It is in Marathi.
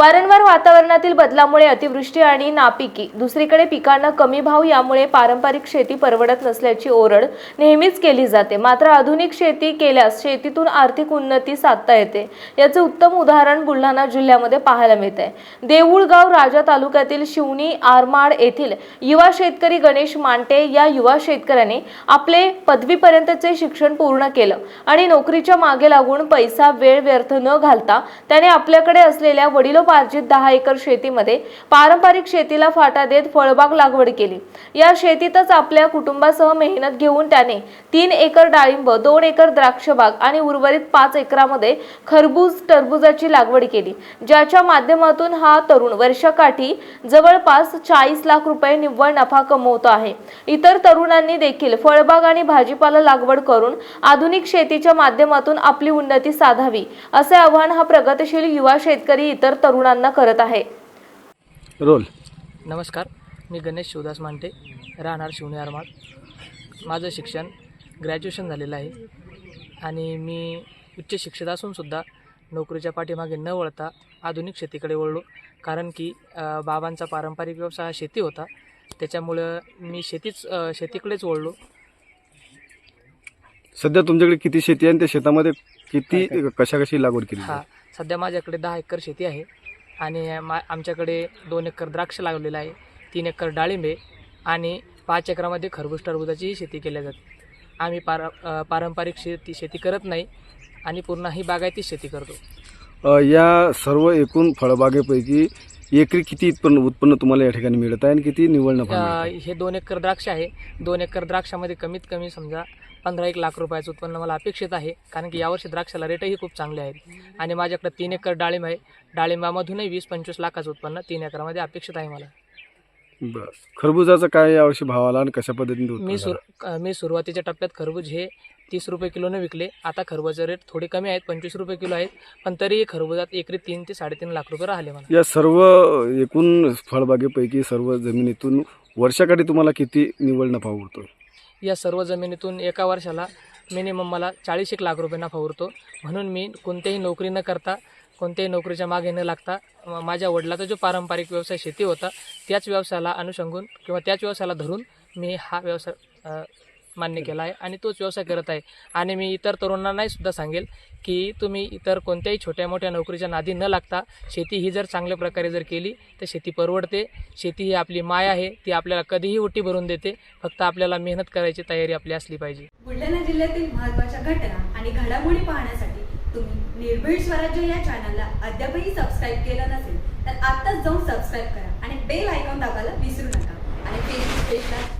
वारंवार वातावरणातील बदलामुळे अतिवृष्टी आणि नापिकी दुसरीकडे पिकांना कमी भाव यामुळे पारंपरिक शेती परवडत नसल्याची ओरड नेहमीच केली जाते. मात्र आधुनिक शेती केल्यास शेतीतून आर्थिक उन्नती साधता येते. याचे उत्तम उदाहरण बुलढाणा जिल्ह्यामध्ये पाहायला मिळते देऊळगाव राजा तालुक्यातील शिवणी आरमाड येथील युवा शेतकरी गणेश मांटे या युवा शेतकऱ्याने आपले पदवीपर्यंतचे शिक्षण पूर्ण केलं आणि नोकरीच्या मागे लागून पैसा वेळ व्यर्थ न घालता त्याने आपल्याकडे असलेल्या वडिलोपार्जित दहा एकर शेतीमध्ये पारंपरिक शेतीला फाटा देत फळबाग लागवड केली. या शेतीतच आपल्या कुटुंबासह मेहनत घेऊन त्याने तीन एकर डाळिंब दोन एकर द्राक्षबाग आणि उर्वरित पाच एकरामध्ये खरबूज टरबूजाची लागवड केली ज्याच्या माध्यमातून हा तरुण वर्षाकाठी जवळपास चाळीस लाख रुपये निव्वळ नफा कमवतो आहे. इतर तरुणांनी देखील फळबाग आणि भाजीपाला लागवड करून आधुनिक शेतीच्या माध्यमातून आपली उन्नती साधावी असे आव्हान हा प्रगतशील युवा शेतकरी इतर तरुणांना करत आहे. रोल. नमस्कार मी गणेश शिवदास मांटे राहणार शिवणे आरमाळ माझं शिक्षण ग्रॅज्युएशन झालेलं आहे. आणि मी उच्च शिक्षित असूनसुद्धा नोकरीच्या पाठीमागे न वळता आधुनिक शेतीकडे वळलो. कारण की बाबांचा पारंपरिक व्यवसाय हा शेती होता. त्याच्यामुळं मी शेतीच शेतीकडेच वळलो. सध्या तुमच्याकडे किती शेती आहे आणि त्या शेतामध्ये किती कशा कशी लागवड केली? हा सध्या माझ्याकडे दहा एकर शेती आहे. आणि मा आमच्याकडे दोन एकर द्राक्ष लागलेलं आहे तीन एकर डाळिंबे आणि पाच एकरामध्ये खरबूज टरबूजाचीही शेती केल्या जाते. आम्ही पार पारंपरिक शेती शेती करत नाही आणि पूर्ण ही बागायतीच शेती करतो. या सर्व एकूण फळबागेपैकी एकरी किती उत्पन्न उत्पन्न तुम्हाला या ठिकाणी मिळत आहे आणि किती निव्वळ नफा मिळत अ, आहे? हे दोन एकर द्राक्ष आहे. दोन एकर द्राक्षामध्ये कमीत कमी समजा पंधरा एक लाख रुपयाचं उत्पन्न मला अपेक्षित आहे. कारण की यावर्षी द्राक्षाला रेटही खूप चांगले आहेत. आणि माझ्याकडे तीन एकर डाळिंब आहे. डाळिंबामधूनही वीस पंचवीस लाखाचं उत्पन्न तीन एकरामध्ये अपेक्षित आहे मला. बरं. खरबुजाचा काय यावर्षी भाव आला आणि कशा पद्धतीने उत्पन्न मी झालं? सुर अ, मी सुरुवातीच्या टप्प्यात खरबूज हे तीस रुपये किलोने विकले. आता खरबूजचे रेट थोडे कमी आहेत पंचवीस रुपये किलो आहेत पण तरी खरबुजात एकरी तीन ते साडेतीन लाख रुपये राहिले मला या सर्व एकूण फळबागेपैकी सर्व जमिनीतून वर्षाकाठी तुम्हाला किती निव्वळ नफा उरतो या सर्व जमिनीतून एका वर्षाला मिनिमम मला चाळीस एक लाख रुपये नफा उरतो. म्हणून मी कोणत्याही नोकरी न करता कोणत्याही नोकरीच्या मागे न लागता माझ्या वडिलाचा जो पारंपरिक व्यवसाय शेती होता त्याच व्यवसायाला अनुषंगून किंवा त्याच व्यवसायाला धरून मी हा व्यवसाय मान्य केला आहे आणि तोच व्यवसाय करत आहे. आणि मी इतर तरुणांनाही सुद्धा सांगेल की तुम्ही इतर कोणत्याही छोट्या मोठ्या नोकरीच्या नादी न लागता शेती ही जर चांगल्या प्रकारे जर केली तर शेती परवडते. शेती ही आपली माय आहे ती आपल्याला कधीही उटी भरून देते. फक्त आपल्याला मेहनत करायची तयारी आपली असली पाहिजे. बुलढाणा जिल्ह्यातील महत्त्वाच्या घटना आणि घडामोडी पाहण्यासाठी तुम्ही निर्भीड स्वराज्य या चॅनलला अद्यापही सबस्क्राईब केलं नसेल तर आत्ताच जाऊन सबस्क्राईब करा आणि बेल आयकॉन दाबायला विसरू नका. आणि फेसबुक पेजला